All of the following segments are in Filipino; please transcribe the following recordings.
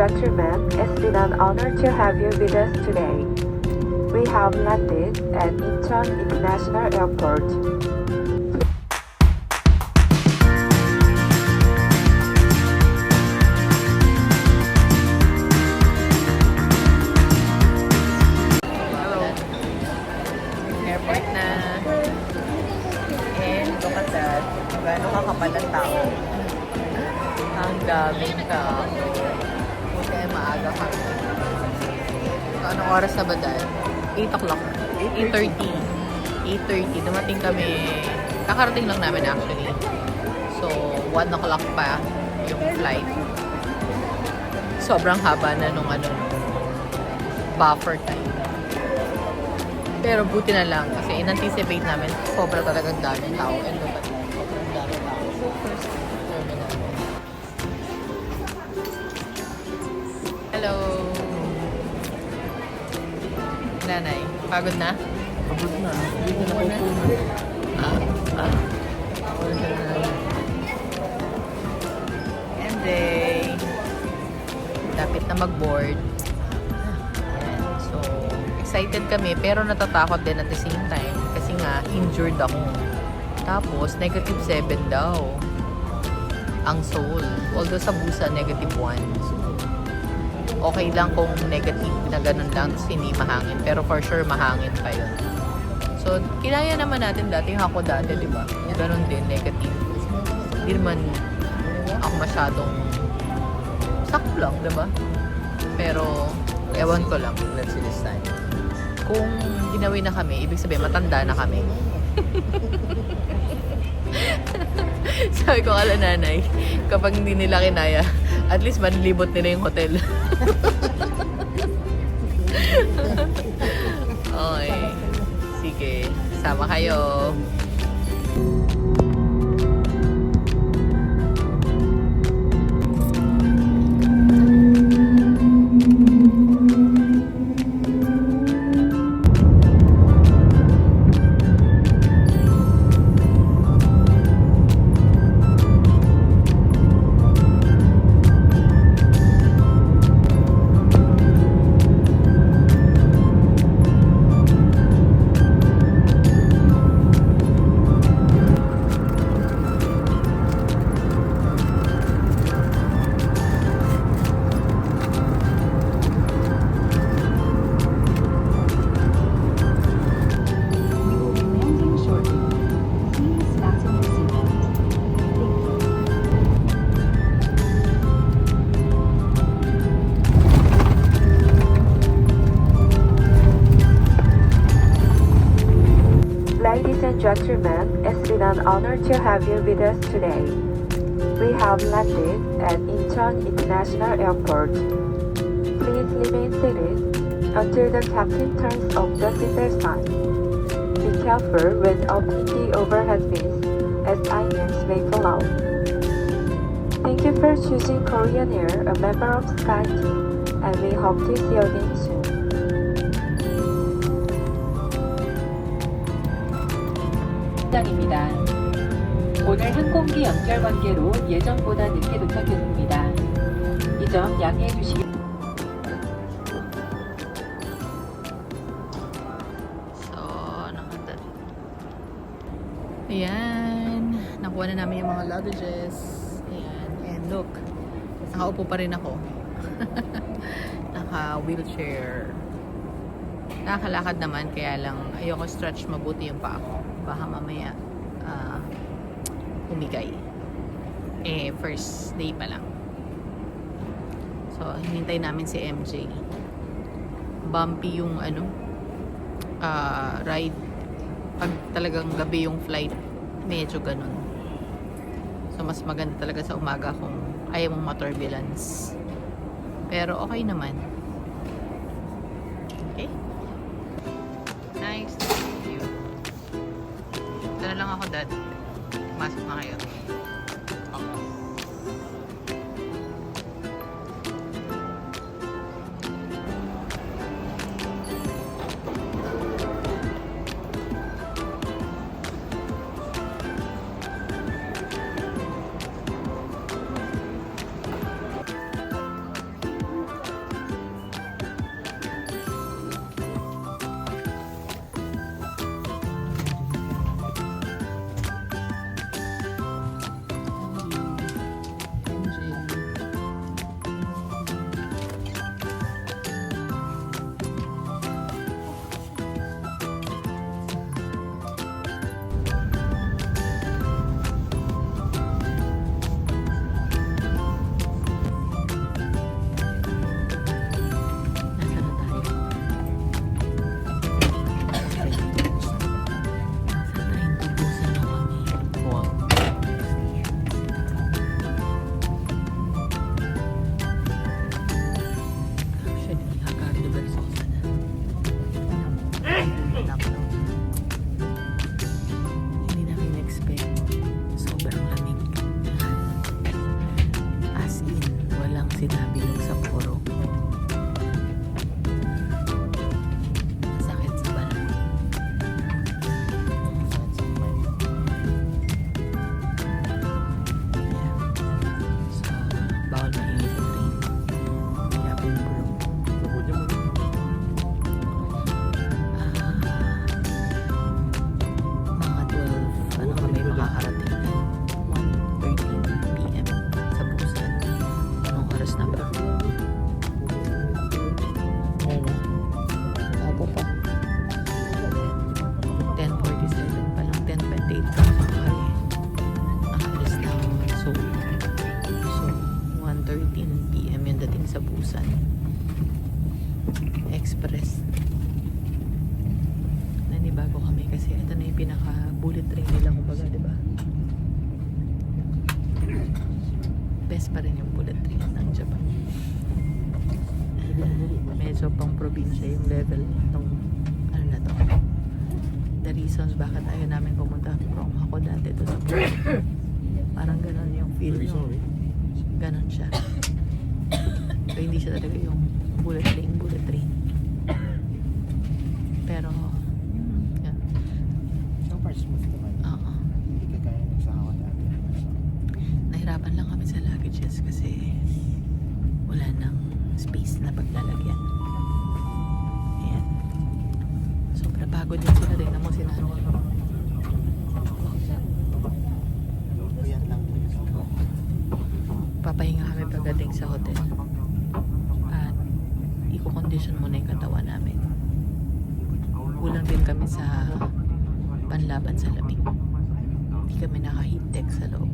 Gentlemen, it's been an honor to have you with us today. We have landed at Incheon International Airport. Kakarating lang namin actually. So, 1 o'clock pa yung flight. Sobrang haba na nung ano, buffer time. Pero buti na lang kasi in-anticipate namin sobra talagang daming tao and look at that, sobrang daming tao. So first terminal. Hello! Nanay, pagod na? Pagod na. Hindi na. Ah, na. And then, dapat na mag-board. So, excited kami pero natatakot din at the same time kasi nga injured ako. Tapos, negative 7 daw ang Seoul. Although sa Busa, negative 1. So, okay lang kung negative na ganun lang tapos hindi mahangin. Pero for sure, mahangin pa yun. So, kinaya naman natin dati yung ako dati, di ba? Ganun din, negative. Hindi naman ako masyadong sakto lang, di ba? Pero, ewan ko lang. Let's see this time. Kung ginawi na kami, ibig sabihin, matanda na kami. Sabi ko kala nanay, kapag hindi nila kinaya, at least manlibot nila yung hotel. sama kayo. Gentlemen, it's been an honor to have you with us today. We have landed at Incheon International Airport. Please remain seated until the captain turns off the seatbelt sign. Be careful when opening the overhead bins as irons may fall out. Thank you for choosing Korean Air, a member of SkyTeam, and we hope to see you again soon. 입니다. 오늘 항공기 연결 관계로 예정보다 늦게 도착했습니다. 이 점 양해해 주시기 So, nakanda. Ayan. Nakuha na namin yung mga luggages. Ayan. And look. Nakaupo pa rin ako. Naka-wheelchair. Nakakalakad naman. Kaya lang, ayoko stretch mabuti yung paa ko. Baka mamaya ah, umigay. Eh, first day pa lang. So, hinintay namin si MJ. Bumpy yung ano, ah, ride pag talagang gabi yung flight medyo ganun so mas maganda talaga sa umaga kung ayaw mong ma-turbulence pero okay naman okay dad. Masok na kayo sa Busan. Express nanibago kami kasi ito na yung pinaka bullet train nila kumbaga, di ba? Best pa rin yung bullet train ng Japan. Medyo pang probinsya yung level nitong ano na to. The reason bakit ayaw namin pumunta from Hakodate to sa Busan. Parang ganun yung feel nyo. Ganon siya. So, hindi siya talaga yung bullet train, bullet train. Pero, yan. So far, smooth naman. Oo. Hindi ka kaya ako dati. Nahirapan lang kami sa luggages kasi wala nang space na paglalagyan. Ayan. Sobra pagod din sila rin mo. Ayan lang. Papahinga kami pagdating sa hotel. At i-condition muna yung katawan namin. Kulang din kami sa panlaban sa lamig. Hindi kami naka-heat tech sa loob.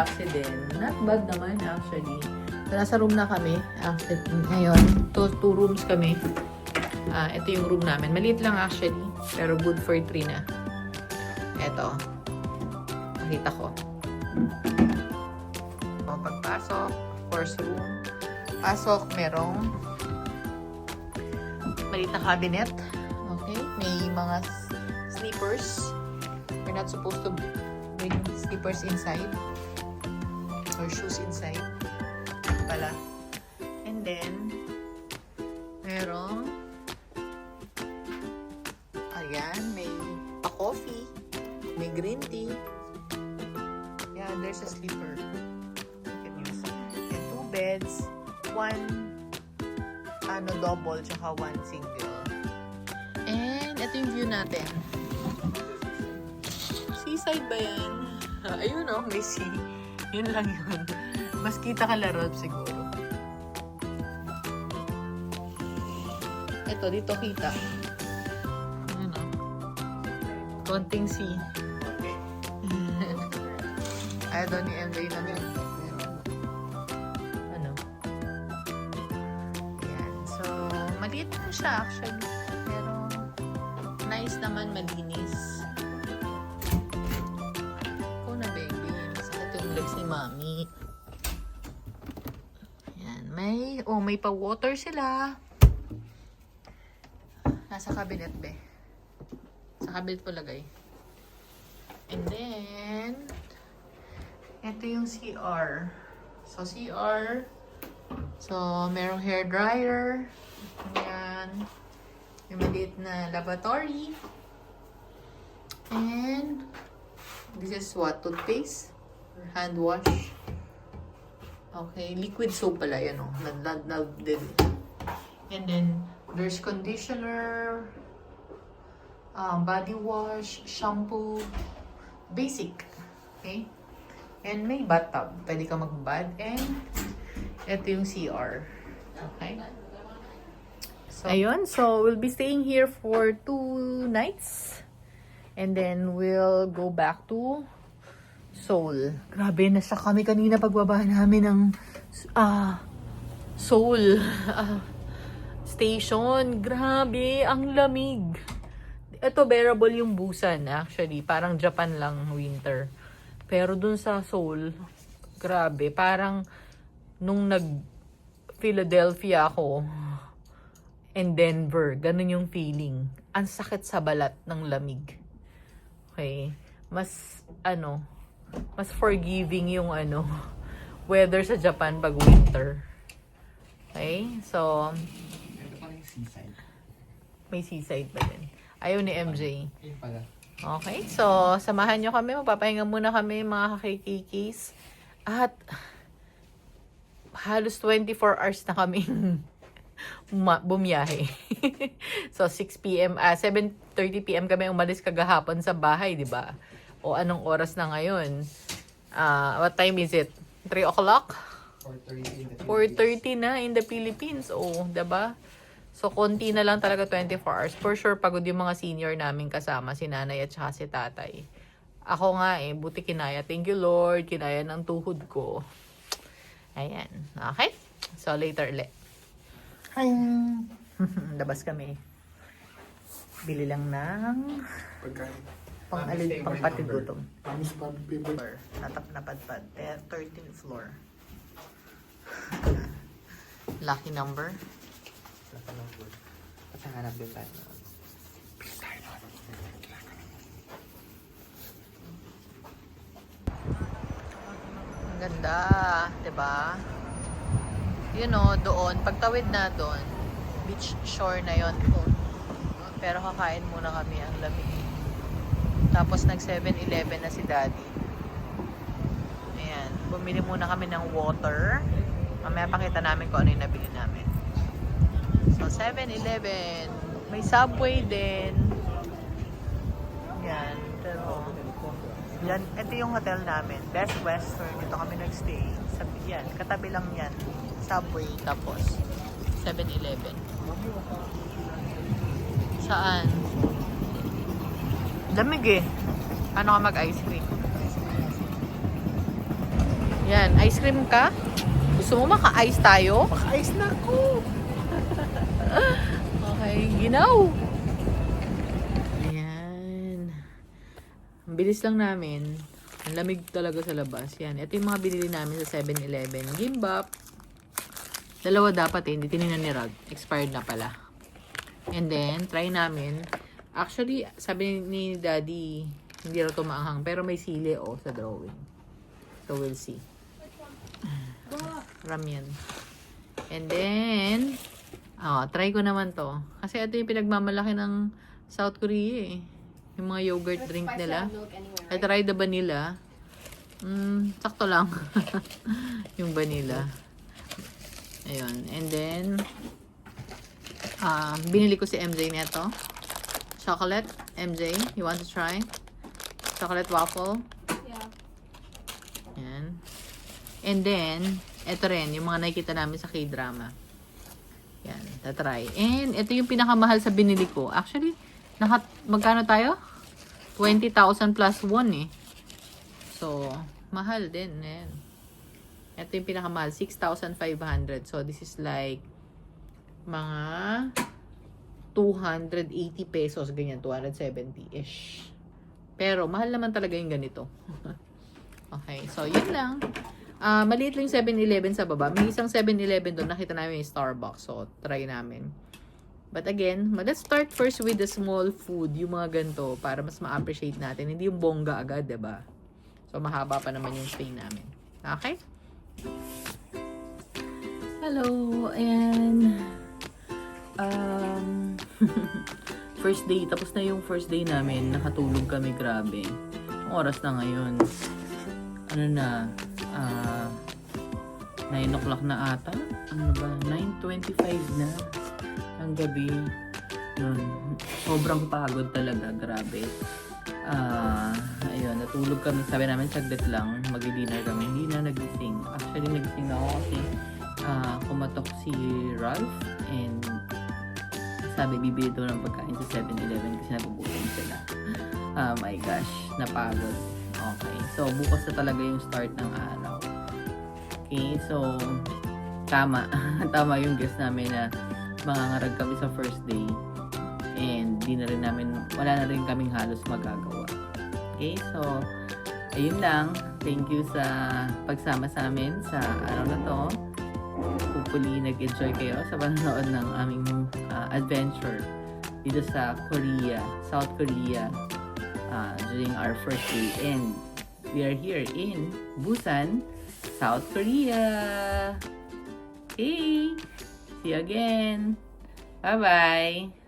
Nag-taxi din. Not bad naman actually. So, nasa room na kami. Actually, ngayon, two, two rooms kami. Ah, ito yung room namin. Maliit lang actually, pero good for three na. Ito. Makita ko. O, pagpasok, of course, room. Pasok, merong maliit na cabinet. Okay? May mga s- sneakers. We're not supposed to bring sneakers inside. Or shoes inside. Pala. And then, merong ayan, may pa-coffee. May green tea. Yeah, there's a sleeper. You can use. And two beds. One ano, double, tsaka one single. And, ito yung view natin. Seaside ba yan? Ayun oh, may sea. Yun lang yun. Mas kita ka larot siguro. Ito, dito kita. Ano? Konting sea. Ayaw daw ni MJ na meron. Ano? Ayan. So, maliit lang siya actually. Pero, nice naman, malinis. May, pa-water sila. Nasa cabinet, be. Sa cabinet po lagay. And then, ito yung CR. So, CR. So, merong hair dryer. Ayan. May maliit na lavatory. And, this is what? Toothpaste? Or hand wash? Okay, liquid soap pala yan, nad, nad, din. And then, there's conditioner, um, body wash, shampoo, basic. Okay? And may bathtub. Pwede ka magbad. And, ito yung CR. Okay? Ayun, so we'll be staying here for two nights. And then we'll go back to Seoul. Grabe, nasa kami kanina pagbaba namin ng ah, Seoul ah, station. Grabe, ang lamig. Ito, bearable yung Busan actually. Parang Japan lang winter. Pero dun sa Seoul, grabe, parang nung nag Philadelphia ako and Denver, ganun yung feeling. Ang sakit sa balat ng lamig. Okay? Mas, ano, mas forgiving yung ano, weather sa Japan pag winter. Okay? So, may seaside pa din. Ayaw ni MJ. Okay, so samahan nyo kami. Magpapahinga muna kami mga kakikikis. At halos 24 hours na kaming ma- bumiyahe. so 6 p.m. ah 7:30 p.m. kami umalis kagahapon sa bahay, 'di ba? O anong oras na ngayon? Ah, what time is it? 3 o'clock? 4.30 in the 4.30 na in the Philippines. Oh, 'di ba? So, konti na lang talaga 24 hours. For sure, pagod yung mga senior namin kasama, si nanay at saka si tatay. Ako nga eh, buti kinaya. Thank you Lord, kinaya ng tuhod ko. Ayan. Okay? So, later ulit. Hi! Labas kami. Bili lang ng Pagkain. Pang alin, pang patigutom. Promise pa, paper. Natap na padpad. Eh, 13th floor. Lucky number. Lang po. Kasi hanap din tayo. Ang ganda, 'di ba? Yun know, doon, pagtawid na doon, beach shore na yon. Pero kakain muna kami ang lamig. Tapos nag 7-Eleven na si Daddy. Ayan, bumili muna kami ng water. Mamaya pakita namin kung ano yung nabili namin. So 7-Eleven, may Subway din. Yan, pero yan, ito yung hotel namin. Best Western. Dito kami nagstay. Sabi yan, katabi lang yan. Subway, tapos 7-Eleven. Saan? Lamig eh. Paano ka mag-ice cream? Yan, ice cream ka? Gusto mo maka-ice tayo? Maka-ice na ako! Okay, ginaw. Ayan. Ang bilis lang namin. Ang lamig talaga sa labas. Yan. Ito yung mga binili namin sa 7-Eleven. Gimbap. Dalawa dapat eh. Hindi tininan ni Rod. Expired na pala. And then, try namin. Actually, sabi ni Daddy, hindi raw maanghang. Pero may sili oh sa drawing. So, we'll see. Ramyan. And then, oh, try ko naman to. Kasi ito yung pinagmamalaki ng South Korea eh. Yung mga yogurt drink nila. I tried the vanilla. Mm, sakto lang. yung vanilla. Ayun. And then, ah binili ko si MJ neto. Chocolate. MJ, you want to try? Chocolate waffle. Yeah. Yan. And then, ito rin, yung mga nakikita namin sa K-drama. Yan, tatry. And, ito yung pinakamahal sa binili ko. Actually, naka, magkano tayo? 20,000 plus 1 eh. So, mahal din. Yan. Ito yung pinakamahal, 6,500. So, this is like, mga 280 pesos, ganyan, 270-ish. Pero, mahal naman talaga yung ganito. okay, so, yun lang. Ah, maliit lang yung 7-Eleven sa baba. May isang 7-Eleven doon. Nakita namin yung Starbucks. So, try namin. But again, let's start first with the small food. Yung mga ganito. Para mas ma-appreciate natin. Hindi yung bongga agad, ba So, mahaba pa naman yung stay namin. Okay? Hello. Ayan. Um, first day. Tapos na yung first day namin. Nakatulog kami. Grabe. Ang oras na ngayon. Ano na? Ah... 9 o'clock na ata. Ano ba? 9.25 na. Ang gabi. Yun. Sobrang pagod talaga. Grabe. Ah, ayun, natulog kami. Sabi namin, saglit lang. Mag-dinner kami. Hindi na nagising. Actually, nagising ako kasi ah, kumatok si Ralph and sabi bibili daw ng pagkain sa 7-Eleven kasi nagugutom sila. Oh my gosh, napagod. Okay, so bukas na talaga yung start ng araw. Okay, so tama. tama yung guess namin na mangangarag kami sa first day. And di na rin namin, wala na rin kaming halos magagawa. Okay, so ayun lang. Thank you sa pagsama sa amin sa araw na to. Hopefully, nag-enjoy kayo sa panonood ng aming adventure dito sa Korea, South Korea ah, during our first day. And we are here in Busan, South Korea. Okay, see you again. Bye-bye.